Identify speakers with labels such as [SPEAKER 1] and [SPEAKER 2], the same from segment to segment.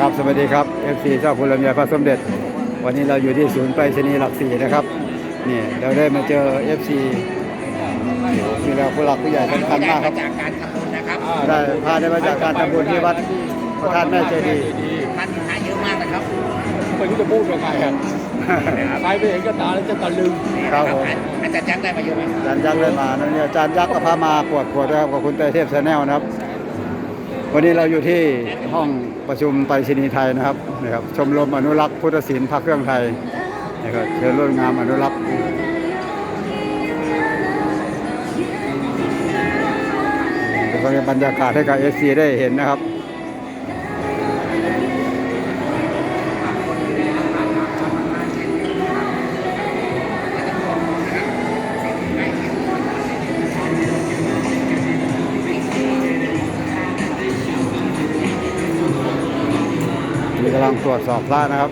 [SPEAKER 1] ครับสวัสดีครับ FC เจ้าคุณลำไยพระสมเด็จ วันนี้เราอยู่ที่ศูนย์ไปรษณีย์หลักสี่นะครับนี่เราได้มาเจอ FC มีเราผู้หลักผู้ใหญ่สำคัญมากครับ
[SPEAKER 2] จากการทำบุญนะครับ
[SPEAKER 1] ได้พาได้มาจากการทำบุญที่วัดพระธาตุแม่เจดีย์
[SPEAKER 2] ท่านหาเยอะมากนะครับ
[SPEAKER 3] ไม่รู้จะพูดยังไงอะใครไปเห็นก็ตาแล้วจะตะลึง
[SPEAKER 1] ครับผม
[SPEAKER 2] อาจารย์ยักษ์ได้มาเยอะไหม
[SPEAKER 1] อาจารย์ยักษ์ได้มานะเนี่ยอาจารย์ยักษ์ก็พามาปวดปวดด้วยครับกับคุณเตยเทพชาแนลนะครับ วันนี้เราอยู่ที่ห้องประชุมไปรษณีย์ไทยนะครับนะครับ ชมรมอนุรักษ์พุทธศิลป์พระเครื่องไทยนะครับเชิญร่วมงานอนุรักษ์เป็นบรรยากาศให้กับเอซีได้เห็นนะครับ จสอบพระนะครับ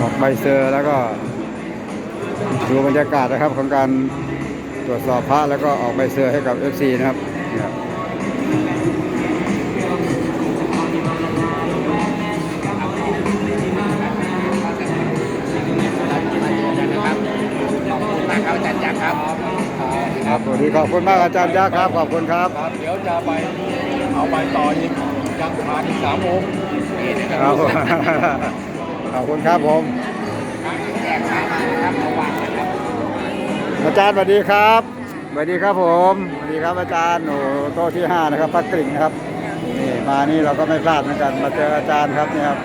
[SPEAKER 1] ออกใบเซอร์แล้วก็ดูบรรยากาศนะครับของการตรวจสอบพระแล้วก็ออกใบเซอร์ให้กับ FC นะครับเนี่ย
[SPEAKER 2] นะครับขอบคุณมากครับอาจารย์ยักษ์ครับ
[SPEAKER 1] ครับสวัสดีขอบคุณมากอาจารย์ยักษ์ครับ ขอบคุณครับ
[SPEAKER 3] ครับเดี๋ยวจะไปเอาไปต่ออีกยังผ่านอีกสามโมง
[SPEAKER 2] นี่นะค
[SPEAKER 1] ค
[SPEAKER 2] รั
[SPEAKER 1] รั
[SPEAKER 2] บบ
[SPEAKER 1] ผมขอบคุณครับผม
[SPEAKER 2] แจกขามานะครับระวังนะครับ
[SPEAKER 1] อาจารย์สวัสดีครับสวัสดีครับผมสวัสดีครับอาจารย์โอ้โต๊ะที่ห้านะครับพักกริ่งนะครับนี่มานี่เราก็ไม่พลาดเหมือนกัน มาเจออาจารย์ครับนี่ครับ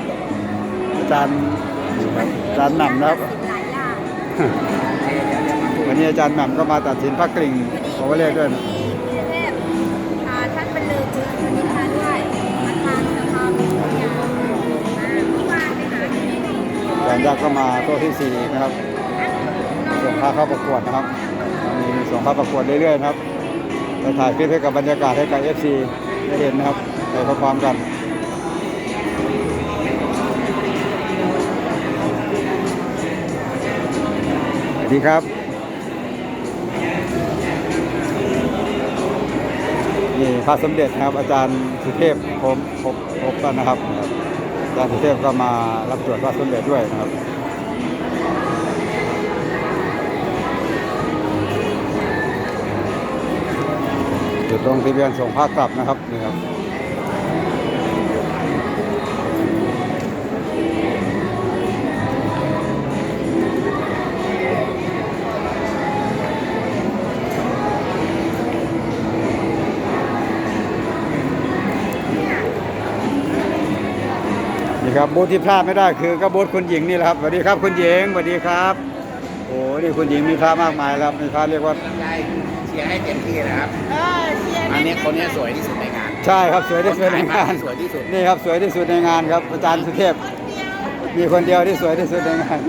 [SPEAKER 1] อาจารย์อาจารย์หม่ำนะครับวันนี้อาจารย์หม่ำก็มาตัดสินพักกริ่งโอเวอร์เลขด้วยังจากก็มาโต๊ะที่สี่นะครับส่งพาเข้าประกวดนะครับ มีส่งพาประกวดเรื่อยๆนะครับจะถ่ายคลิปให้กับบรรยากาศให้กับ FC ได้เห็นนะครับไปพร้อมๆกันสวัสดีครับ นี่พระสมเด็จครับอาจารย์สุเทพผมพบพบกันนะครับ อาจารย์สุเทพก็มารับตรวจพระสมเด็จด้วยนะครับจุดลงที่เบียนส่งภาคกลับนะครับนี่ครับ ครับบูธที่พลาดไม่ได้คือก็บูธคุณหญิงนี่แหละครับสวัสดีครับคุณหญิงสวัสดีครับ โอ้นี่คุณหญิงมีพระมากมายแล้วมีพระเรียกว่า
[SPEAKER 2] ใจเชียร์ให้เต็มที่นะครับ
[SPEAKER 4] เออเชียร์
[SPEAKER 2] อัน
[SPEAKER 4] แนี้
[SPEAKER 2] คนนี้สวยที่สุดในงาน
[SPEAKER 1] ใช่ครับสวยที่สุดในงาน
[SPEAKER 2] สวยที่สุด
[SPEAKER 1] นี่ครับสวยที่สุดในงานครับอาจารย์สุเทพมีคนเดียวที่สวยที่สุดในงาน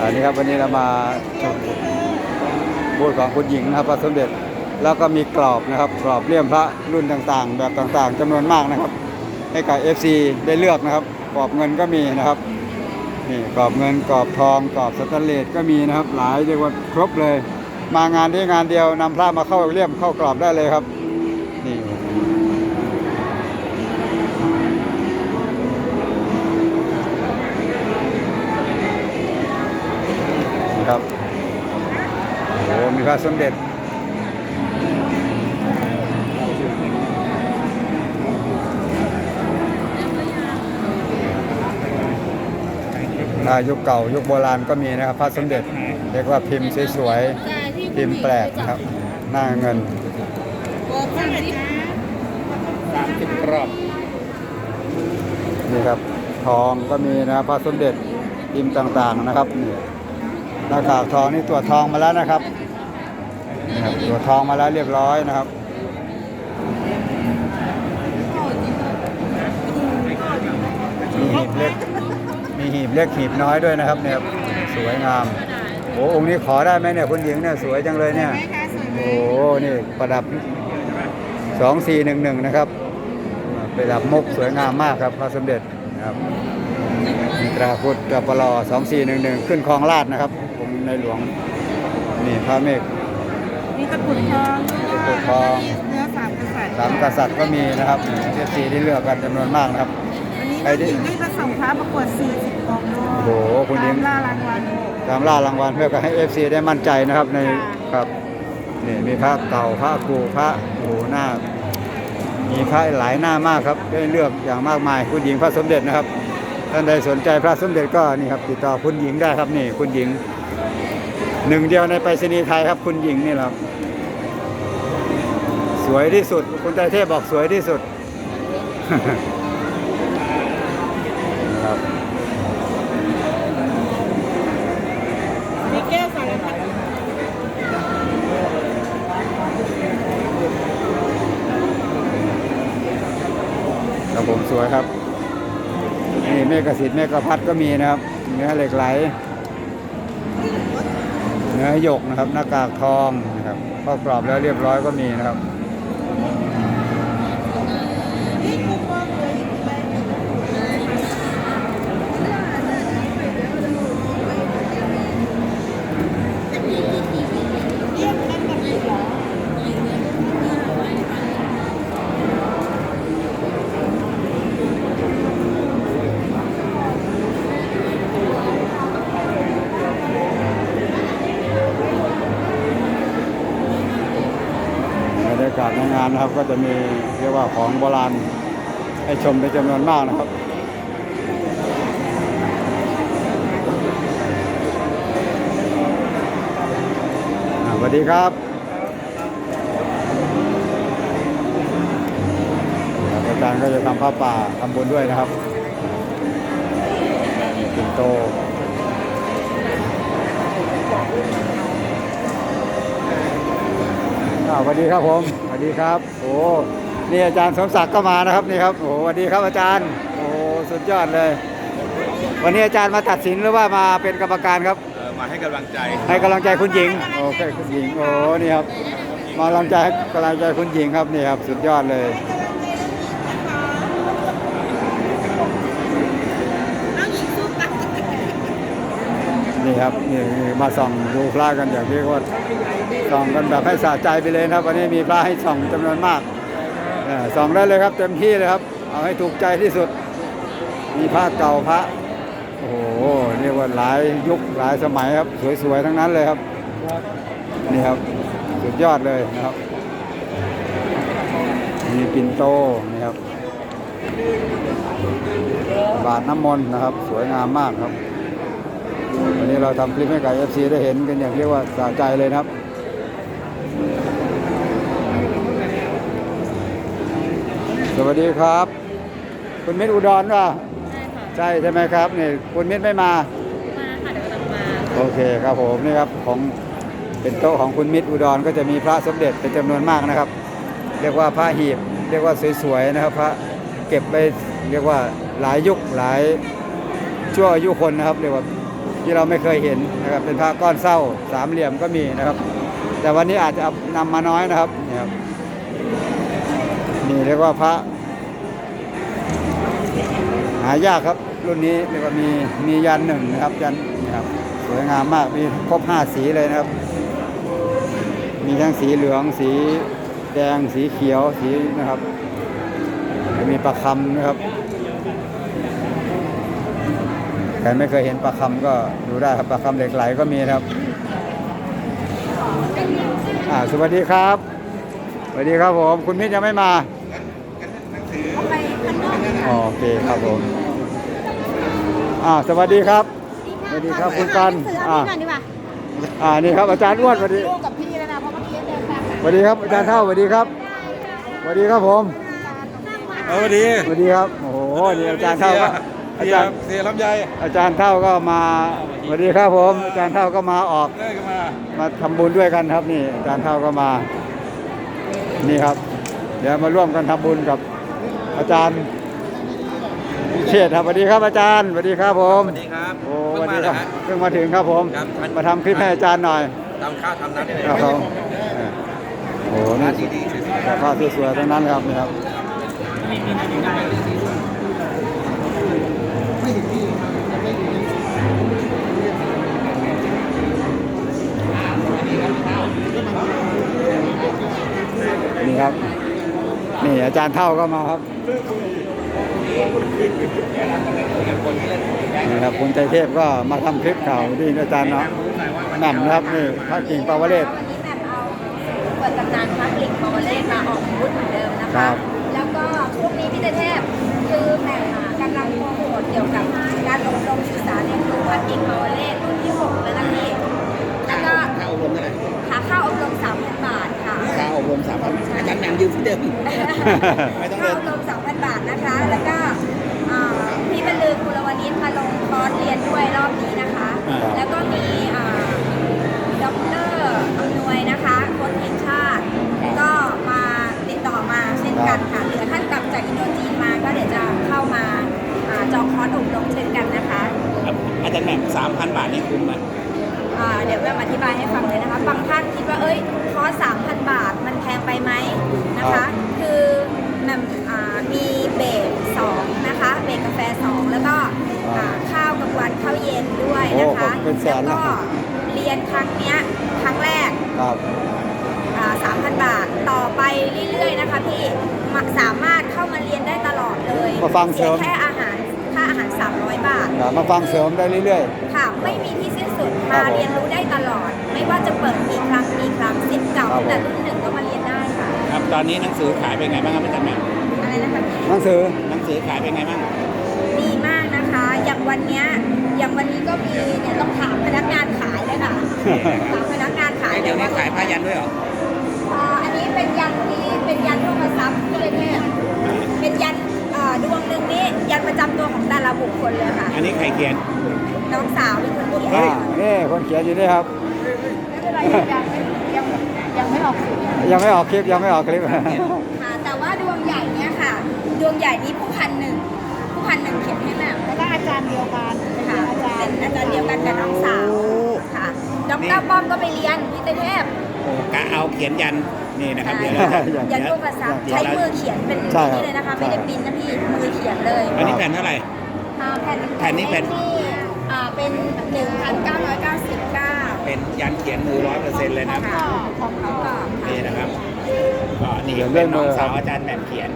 [SPEAKER 1] อันนี้ครับวันนี้เรามาชมบูธของคุณหญิงนะครับพระสมเด็จแล้วก็มีกรอบนะครับกรอบเลี่ยมพระรุ่นต่างๆ แบบต่างๆจำนวนมากนะครับ ให้กับ FC ได้เลือกนะครับกรอบเงินก็มีนะครับนี่กรอบเงินกรอบทองกรอบสแตนเลสก็มีนะครับ หลายเรียกว่าครบเลย มางานที่งานเดียวนำพระมาเข้าเลี่ยมเข้ากรอบได้เลยครับนี่นะครับโอ้มีพระสมเด็จ ยุคเก่ายุคโบราณก็มีนะครับพระสมเด็จเรียกว่าพิมพ์สวยๆพิมพ์แปลกนะครับ หน้าเงิน
[SPEAKER 4] โอ้ท่านที่
[SPEAKER 2] สามสิบรอบ
[SPEAKER 1] นี่ครับทองก็มีนะครับพระสมเด็จพิมพ์ต่างๆนะครับนี่หน้ากากทองนี่ตัวจทองมาแล้วนะครับนี่ครับตัวจทองมาแล้วเรียบร้อยนะครับมีหีบเล็ก มีหีบเล็กหีบน้อยด้วยนะครับเนี่ยครับสวยงามโอ้องค์นี้ขอได้ไหมเนี่ยคุณหญิงเนี่ยสวยจังเลยเนี่ยโอ้โหนี่ประดับสองสี่หนึ่งหนึ่งนะครับประดับมุกสวยงามมากครับพระสมเด็จนะครับมีตราพุทธตราปลอสองสี่หนึ่งหนึ่งขึ้นคลองลาดนะครับผมในหลวงนี่พระเมฆ
[SPEAKER 4] มีตะกรุดทอง
[SPEAKER 1] ตะกรุดทอง
[SPEAKER 4] เนื้อสามกษัตริย์
[SPEAKER 1] สามกษัตริย์ก็มีนะครับเอฟซีได้เลือกกันจำนวนมากนะครับ
[SPEAKER 4] วันนี้น้องหญิงได้มาส่งพระประกวด40องค์ด้วย
[SPEAKER 1] โอ้โหคุณหญิง
[SPEAKER 4] ตามล่ารางวัล
[SPEAKER 1] ตามล่ารางวัลเพื่อให้เอฟซีได้มั่นใจนะครับใน
[SPEAKER 4] ค่ะ
[SPEAKER 1] ครับนี่มีพระเก่าพระกูพระโอ้โหหน้า มีพระหลายหน้ามากครับได้เลือกอย่างมากมายคุณหญิงพระสมเด็จนะครับท่านใดสนใจพระสมเด็จก็นี่ครับติดต่อคุณหญิงได้ครับนี่คุณหญิง หนึ่งเดียวในไปรษณีย์ไทยครับ คุณหญิงนี่แหละครับสวยที่สุด คุณใจเทพบอกสวยที่สุด ครับ
[SPEAKER 4] มีแก้วสารพัด
[SPEAKER 1] ครับผมสวยครับนี่เมฆสิทธิ์เมฆพัดก็มีนะครับ เนื้อเหล็กไหล เนื้อหยกนะครับ หน้ากากทองนะครับพอกรอบแล้วเรียบร้อยก็มีนะครับานนะครับ ก็จะมีเรียกว่าของโบราณให้ชมเป็นจำนวนมากนะครับอ่าสวัสดีครับอาจารย์ก็จะทำผ้าป่าทำบุญด้วยนะครับปิ่นโตสวัสดีครับผม ดีครับ โอ้นี่อาจารย์สมศักดิ์ก็มานะครับนี่ครับโอ้สวัสดีครับอาจารย์ โอ้สุดยอดเลย วันนี้อาจารย์มาตัดสินหรือว่ามาเป็นกรรมการครับ
[SPEAKER 2] เอ่อมาให้กำลังใจ
[SPEAKER 1] ให้กำลังใจคุณหญิงโอเคคุณหญิงโอ้นี่ครับมากำลังใจให้กำลังใจคุณหญิงครับนี่ครับ สุดยอดเลย
[SPEAKER 4] น้องหญิงสู้กัน
[SPEAKER 1] นี่ครับนี่นี่มาส่องดูพระกันอย่างที่ว่า ส่องกันแบบให้สะใจไปเลยนะครับวันนี้มีพระให้ส่องจำนวนมากส่องได้เลยครับเต็มที่เลยครับ เอาให้ถูกใจที่สุด มีพระเก่าพระโอ้โหเรียกว่าหลายยุคหลายสมัยครับ สวยๆทั้งนั้นเลยครับนี่ครับสุดยอดเลยนะครับมีปินโตนี่ครับบาทน้ำมนต์นะครับ สวยงามมากครับวันนี้เราทำคลิปให้กับ FC ได้เห็นกันอย่างเรียกว่าสะใจเลยนะครับ สวัสดีครับ คุณมิตรอุดรป่ะใช่ใช่ไหมครับนี่คุณมิตรไม่มา
[SPEAKER 4] มาค่ะเดี๋ยวกำลังมา
[SPEAKER 1] โอเคครับผมนี่ครับของเป็นโต๊ะของคุณมิตรอุดรก็จะมีพระสมเด็จเป็นจำนวนมากนะครับ เรียกว่าพระหีบ เรียกว่าสวยๆนะครับ พระเก็บไปเรียกว่าหลายยุคหลายชั่วอายุคนนะครับเรียกว่าที่เราไม่เคยเห็นนะครับเป็นพระก้อนเศร้าสามเหลี่ยมก็มีนะครับ แต่วันนี้อาจจะเอานำมาน้อยนะครับนี่ครับ นี่เรียกว่าพระ หายากครับ รุ่นนี้เรียกว่ามีมียันหนึ่งนะครับยันนะครับสวยงามมากมีครบห้าสีเลยนะครับ มีทั้งสีเหลืองสีแดงสีเขียวสีนะครับ มีปลาคำนะครับใครไม่เคยเห็นปลาคำก็ดูได้ครับปลาคำเหล็กไหลก็มีนะครับอ่าสวัสดีครับสวัสดีครับผม คุณมิตรยังไม่มา
[SPEAKER 4] ไปข้างนอก
[SPEAKER 1] อ๋อ โอเคครับผมอ่าสวัสดีครับ สวัสดีครับคุณกัน
[SPEAKER 4] อ่า
[SPEAKER 1] อ่า
[SPEAKER 4] หน่อยดีกว่า
[SPEAKER 1] อ่านี่ครับอาจารย์อ้วนสวัสดี
[SPEAKER 4] ลูกกับพี่แล้วนะเพราะเมื่อกี้เดินตามกัน
[SPEAKER 1] สวัสดีครับอาจารย์เท่าสวัสดีครับสวัสดีครับผม
[SPEAKER 2] เออดี
[SPEAKER 1] สวัสดีครับโอ้โหนี่อาจารย์เท่าก็อาจารย์
[SPEAKER 2] เสียลำไย
[SPEAKER 1] อาจารย์เท่าก็มาสวัสดีครับผม อาจารย์เท่าก็มาออก
[SPEAKER 2] เลิกมา
[SPEAKER 1] มาทำบุญด้วยกันครับนี่ อาจารย์เท่าก็มา นี่ครับ เดี๋ยวมาร่วมกันทำบุญกับอาจารย์ เชษฐ์ครับสวัสดีครับอาจารย์สวัสดีครับผม
[SPEAKER 2] สวัสดีครับ
[SPEAKER 1] โอ้
[SPEAKER 2] เพิ่
[SPEAKER 1] วั
[SPEAKER 2] ง
[SPEAKER 1] น
[SPEAKER 2] มา
[SPEAKER 1] นี้
[SPEAKER 2] เหร
[SPEAKER 1] ค
[SPEAKER 2] อ
[SPEAKER 1] รับ
[SPEAKER 2] ฮะ
[SPEAKER 1] เพิ่งมาถึงครับผม
[SPEAKER 2] ครับ
[SPEAKER 1] มาทำคลิปให้อาจารย์หน่อย
[SPEAKER 2] ทำข้าวทำน้ำได้เลย
[SPEAKER 1] ครับผมโอ้โหนี่
[SPEAKER 2] ร้านดีๆสวย
[SPEAKER 1] ราคาสวยๆทั้งนั้นครับนี่ครับนี่ครับ นี่อาจารย์เท่าก็มาครับ นี่ครับคุณใจเทพก็มาทำคลิปข่าวดีอาจารย์เนาะแหม่มนะครับนี่พระกิ่งปาวเรศ
[SPEAKER 4] วันนี้แบบเอาเปิดตำนานพระกลิ่งปวเลศมาออกบูธเหมือนเดิมนะ
[SPEAKER 1] ครั
[SPEAKER 4] คะ
[SPEAKER 1] บ
[SPEAKER 4] แล้วก็พวกนี้พี่เทพคือแหม่มกำลังโปรโมทเกี่ยวกับการอบรมศึกษาเรียนรู้พระกลิ่งปวเลศรุ่นที่6แล้วนะพี่แล้วก็
[SPEAKER 5] ค่าอบรมเท่าไหร่
[SPEAKER 4] ค่าเข้าอบรม3,000บาทค่ะ
[SPEAKER 5] ค่าอบรมสามพันอาจารย์แหม่มยืมที่เดิมอีก
[SPEAKER 4] สาม
[SPEAKER 5] พันบาทนี่คุ้มไหม
[SPEAKER 4] เดี๋ยวแวมอธิบายให้ฟังเลยนะคะบางท่านคิดว่าเอ้ยคอสามพันบาทมันแพงไปไหมนะ
[SPEAKER 1] คะ
[SPEAKER 4] คือแมีเบรกงนะคะเบรกกาแฟสองแล้วก็ข้าวกลางวันข้าวเย็นด้วยนะคะ
[SPEAKER 1] แส
[SPEAKER 4] นล้วก็เรียนครั้งเนี้ยครั้งแรก
[SPEAKER 1] ครับ
[SPEAKER 4] อ่ามพันบาท ต่อไปเรื่อยๆ นะคะพี่มาสามารถเข้ามาเรียนได้ตลอดเลย
[SPEAKER 1] เสี
[SPEAKER 4] ยแค่อาหารารค่าอาหาร 300 บาท
[SPEAKER 1] ครับมาฟังเสริมได้เรื่อย
[SPEAKER 4] ค่ะ ไม่มีที่สิ้นสุด
[SPEAKER 1] ครั
[SPEAKER 4] มา
[SPEAKER 1] บผม
[SPEAKER 4] เรียนรู้ได้ตลอด ไม่ว่าจะเปิดกี่ครั้งกี่ครั้งสิทธิ์เก่า
[SPEAKER 1] ครับ
[SPEAKER 4] ตั้งแต่รุ่นหนึ่งก็มาเรียนได้ค่ะ
[SPEAKER 5] ครับตอนนี้หนังสือขายเป็นไงบ้างครับอาจารย์แหม่ม
[SPEAKER 4] อะไรนะคะพี่
[SPEAKER 1] ๆหนังสือ
[SPEAKER 5] หนังสือขายเป็นไงบ้าง
[SPEAKER 4] ดีมากนะคะ อย่างวันเนี้ยอย่างวันนี้ก็มีเนี่ยต้องถามพนักงานขายเลยค่ะ ถามพนักงานขาย
[SPEAKER 5] เดี๋ยวนี้
[SPEAKER 4] ว่า
[SPEAKER 5] ขายผ้ายันด้วยเหรอ
[SPEAKER 4] อ่าอันนี้เป็นยันที่เป็นยันโทรศัพท์ก็เลยเนี่ยเป็นยันอ่า ดวงหนึ่งนี่ยันประจำตัวของแต่ละบุคคลเลยค่ะ
[SPEAKER 5] อันนี้ใครเขียน
[SPEAKER 4] น้องสาวเป็นคนเขียน
[SPEAKER 1] อ่านี่คนเขียนอยู่นี่ครับ
[SPEAKER 4] ไม่เป็นไรยังไม่ยังยังไม่ออกสื่อ
[SPEAKER 1] ยังไม่ออกคลิปยังไม่ออกคลิป
[SPEAKER 4] ค่ะ แต่ว่าดวงใหญ่เนี้ยค่ะ ดวงใหญ่นี้ผู้พันหนึ่งผู้พันหนึ่งเขียนให้แม่แล้วก็อาจารย์เดียวกันค่ะเป็นอาจารย์เดียวกันกับน้องสาวค่ะดรป้อมก็ไปเรียนที่เทพ
[SPEAKER 5] โอ้กะเอาเขียนยัน นี่นะครับเดี๋ยว
[SPEAKER 4] ใช่
[SPEAKER 5] เราจะ
[SPEAKER 4] ยันรูปภาษา
[SPEAKER 5] เดี๋ยว
[SPEAKER 4] ใช้
[SPEAKER 5] เรา
[SPEAKER 4] มือเขียนเป็น
[SPEAKER 1] ใช่ครับ
[SPEAKER 4] นี่เลยนะคะ ไม่ได้ปริ้นนะพี่ มือเขียนเลย
[SPEAKER 5] อันนี้แผ่นเท่าไหร่
[SPEAKER 4] อ่าแผ่น
[SPEAKER 5] แผ่นนี้เป็น
[SPEAKER 4] ที่อ่าเป็น 1,999
[SPEAKER 5] เป็นยันเขียนมือร้อยเปอร์เซ็นต์เลยนะครับ
[SPEAKER 4] ค่ะของเขาก่อนค่ะ
[SPEAKER 5] นี่นะครับก็นี่
[SPEAKER 1] เขียนด้
[SPEAKER 5] เป็
[SPEAKER 1] วย
[SPEAKER 5] นน้อง
[SPEAKER 1] มือครั
[SPEAKER 5] สา
[SPEAKER 1] บ
[SPEAKER 5] วอาจารย์แหม่มเขียน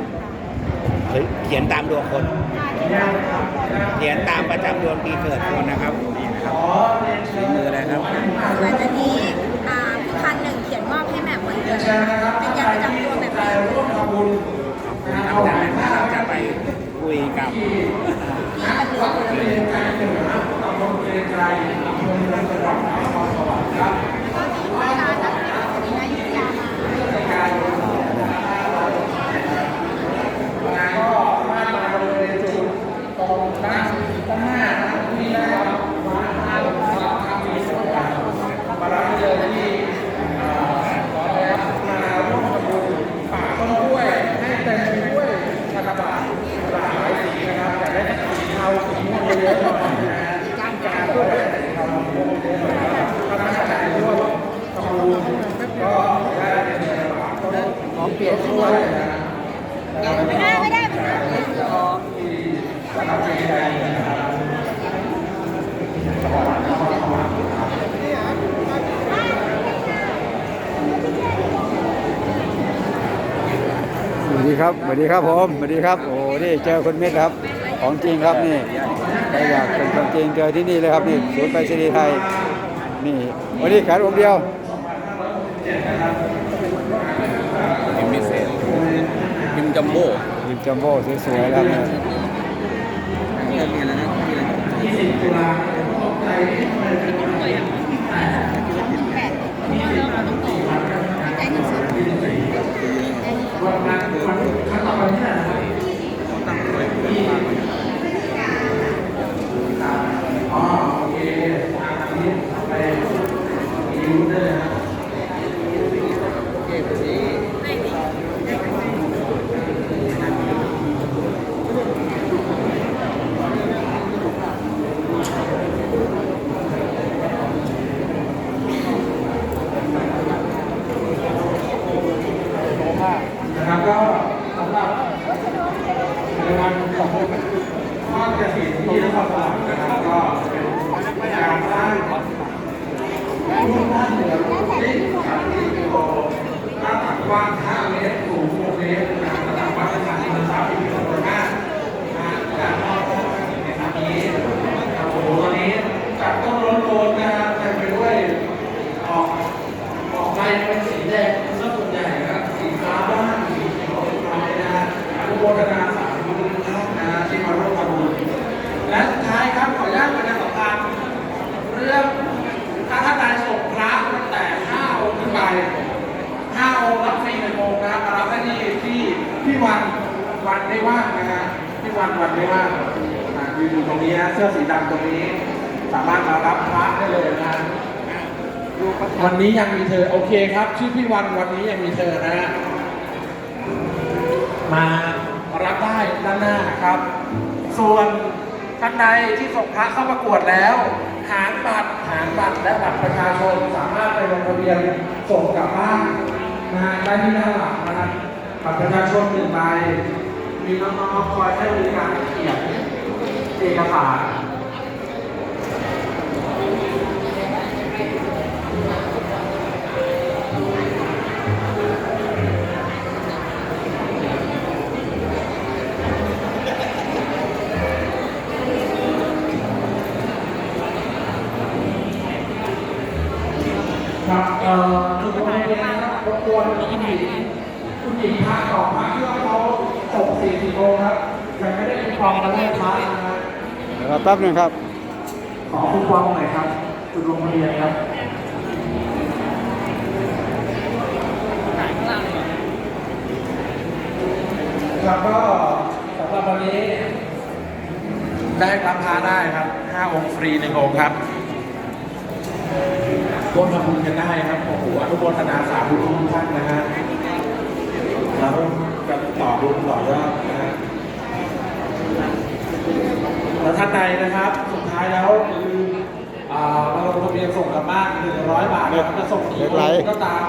[SPEAKER 5] เฮ้ยเขียนตามดวงคน เขียนตามประจำดวงปีเกิดคนนะครับนี่นะครับฝีมือเลยครับ
[SPEAKER 4] ส่วนอันนี้ เหมือนกันะคะเป็นยันประจำตัวแบบนี้
[SPEAKER 5] ครับอาจารย์แหม่มเราจะไปคุยกับ
[SPEAKER 1] ครับสวัสดีครับผมสวัสดีครับ โอ้นี่เจอคุณมิตรครับ ของจริงครับนี่ใครอยากเป็นคนจริงเจอที่นี่เลยครับนี่ศูนย์ไปรษณีย์ไทย นี่วันนี้ขายองค์เดียว
[SPEAKER 2] พิมพ์พิเศษพิมพ์จัมโบ้
[SPEAKER 1] หยิบจัมโบ้สวยๆแล้ว เนี่ย
[SPEAKER 4] แล้วแต่
[SPEAKER 5] พี่วันวันไม่ว่างนะฮะพี่วันวันไม่ว่างอ่ายืนอยู่ตรงนี้นะเสื้อสีดำตรงนี้ สามารถมารับพระได้เลยนะฮะวั นนี้ยังมีเธอ โอเคครับ ชื่อพี่วันวันนี้ยังมีเธอนะฮะมารับได้ด้านหน้าครับ ส่วนท่านใดที่ส่งพระเข้าประกวดแล้ว หางบัตรหางบัตรและบัตรประชาชนสามารถไปลงทะเบียนส่งกลับบ้านนะได้ที่ด้าหลังนะครับบัตรประชาชนหนึ่งใบมีน้องๆคอยให้บริการเขียนเอกสาร ครับเอ่อคือคนเรียนนะครับรบกวนคุณหญิงคุณหญิงพาต่อพาเพื่อเขาส่งสี่สิบโลครับยังไม่ได้คูปองมาได้พานะครับ
[SPEAKER 1] เดี๋ยวรอแป๊บหนึงครับ
[SPEAKER 5] ขอคูปองหน่อยครับ จุดลงทะเบียนครับ ครับก็สำหรับวันนี้ ได้รับพาได้ครับ 5 องค์ฟรีหนึ่งองค์ครับ ร่วมทำบุญกันได้ครับโอ้โหอนุโมทนาสาธุทุกท่านนะฮะแล้วจะต่อบุญต่อยอดนะฮะแล้วท่านใดนะครับ สุดท้ายแล้วอย่าลืมอ่ามาลงทะเบียนส่งกลับบ้าน100บาทครับจะส่งกี่
[SPEAKER 1] เหล็กไหล
[SPEAKER 5] ก็ตาม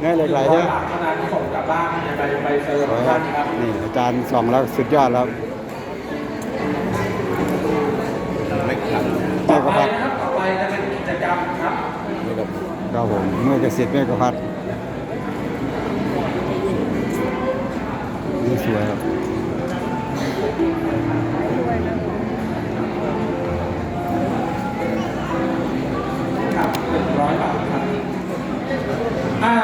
[SPEAKER 1] เนี่ยเหล็กไหลเนี่ย
[SPEAKER 5] 100บาทเท่านั้นที่ส่งกลับบ้านในใบใบเซอร์
[SPEAKER 1] ส
[SPEAKER 5] ข
[SPEAKER 1] ว
[SPEAKER 5] อง
[SPEAKER 1] ยครั
[SPEAKER 5] ท่า
[SPEAKER 1] บ
[SPEAKER 5] นครับ
[SPEAKER 1] นี่อาจารย์ส่องแล้วสุดยอดแล้ว
[SPEAKER 2] ไม่ครับ
[SPEAKER 5] ต่อไปนะครับต่อไปจะเป็นกิจกรรมครับ
[SPEAKER 1] ครับผมมือกระสิบเมฆพัดนี่สวยครับ
[SPEAKER 5] ครับหนึ่งร้อยบาทครับอ่า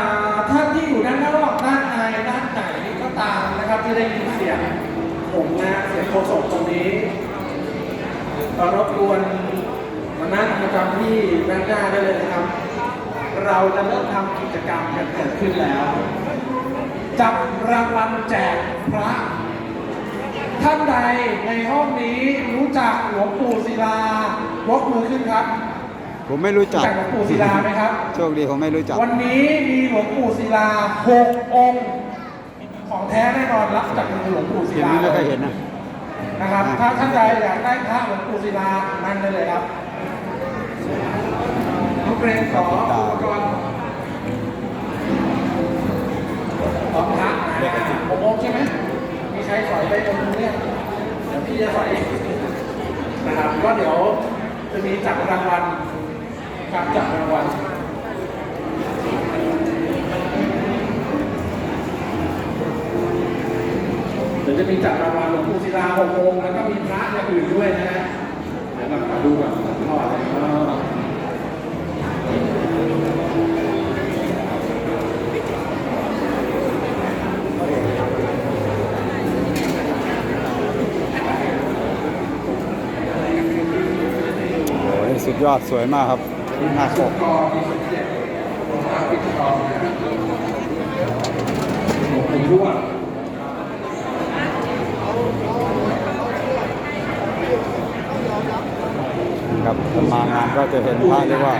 [SPEAKER 5] ท่านที่อยู่ด้านนอกด้านในด้านไหนก็ตามนะครับที่ได้ยินเสียงผมนะเสียงโฆษกตรงนี้ก็รบกวนมานั่งประจำที่ด้านหน้าได้เลยนะครับ เราจะเริ่มทำกิจกรรมกันเกิดขึ้นแล้ว จับรางวัลแจกพระ ท่านใดในห้องนี้รู้จักหลวงปู่ศิลายกมือขึ้นครับ
[SPEAKER 1] ผมไม่รู้จัก
[SPEAKER 5] รู้จักหลวงปู่ศิลาไหมครับ
[SPEAKER 1] โชคดีผมไม่รู้จัก
[SPEAKER 5] วันนี้มีหลวงปู่ศิลาหกองค์ ของแท้แน่นอนรับจากมือหลวงปู่ศิ
[SPEAKER 1] เห็น
[SPEAKER 5] ลา
[SPEAKER 1] นี้ไม่เคยเห็นนะ
[SPEAKER 5] นะครับ ถ้าท่านใดอยากได้พระหลวงปู่ศิลานั่นได้เลยครับน้อง เกรงขออุปกรณ์ของพระนะหกองค์ใช่ไหมมีใครสอยไปตรงนี้เนี่ยเดี๋ยวพี่จะสอยนะครับก็เดี๋ยวจะมีจับรางวัลครับจับรางวัลเดี๋ยวจะมีจัดรางวัลหลวงปู่ศิลาหกองแล้วก็มีพระอย่างอื่นด้วยนะฮะเดี๋ยวมาดูก่อนพ่ออะไรเนาะ
[SPEAKER 1] โอ้ย สุดยอดสวยมากครับหน้าปก
[SPEAKER 5] ก็มีสมเด็จหลวงพ่อปิดทองนะหลวงปู่ทวด
[SPEAKER 1] ครับมางานก็จะเห็นพระเรียกว่า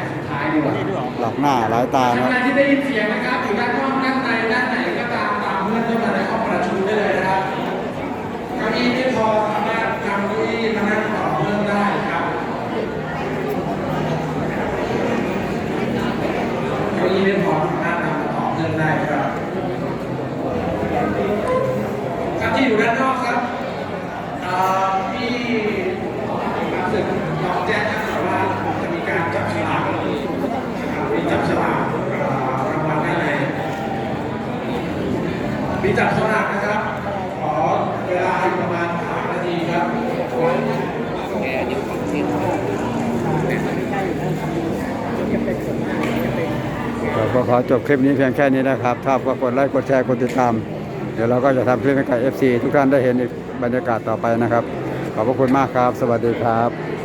[SPEAKER 1] หลักหน้าหลายตา
[SPEAKER 5] นะ
[SPEAKER 1] ครับ
[SPEAKER 5] ใดที่ได้ยินเสียงนะครับอยู่ด้านนอกด้านในด้านไหนก็ตามตามเพื่อนเข้ามาในห้องประชุมได้เลยนะครับเก้าอี้ไม่พอสามารถทำเก้าอี้มานั่งต่อเพิ่มได้ครับเก้าอี้ไม่พอสามารถทำต่อเพิ่มได้ครับครับ ที่อยู่ด้านนอกครับเอ่อพี่รู้สึกน้องแจ้งนะครับว่าจะมีการจับฉลากนะครับมีจับฉลากรางวัลด้านในมีจับสลากนะครับ ขอเวลาอยู่ประมาณ3นาทีครับ
[SPEAKER 1] เราก็ขอจบคลิปนี้เพียงแค่นี้นะครับ ถ้าก็กดไลค์ กดแชร์ กดติดตาม เดี๋ยวเราก็จะทำคลิปให้กับ FC ทุกท่านได้เห็นอีกบรรยากาศต่อไปนะครับ ขอบพระคุณมากครับ สวัสดีครับ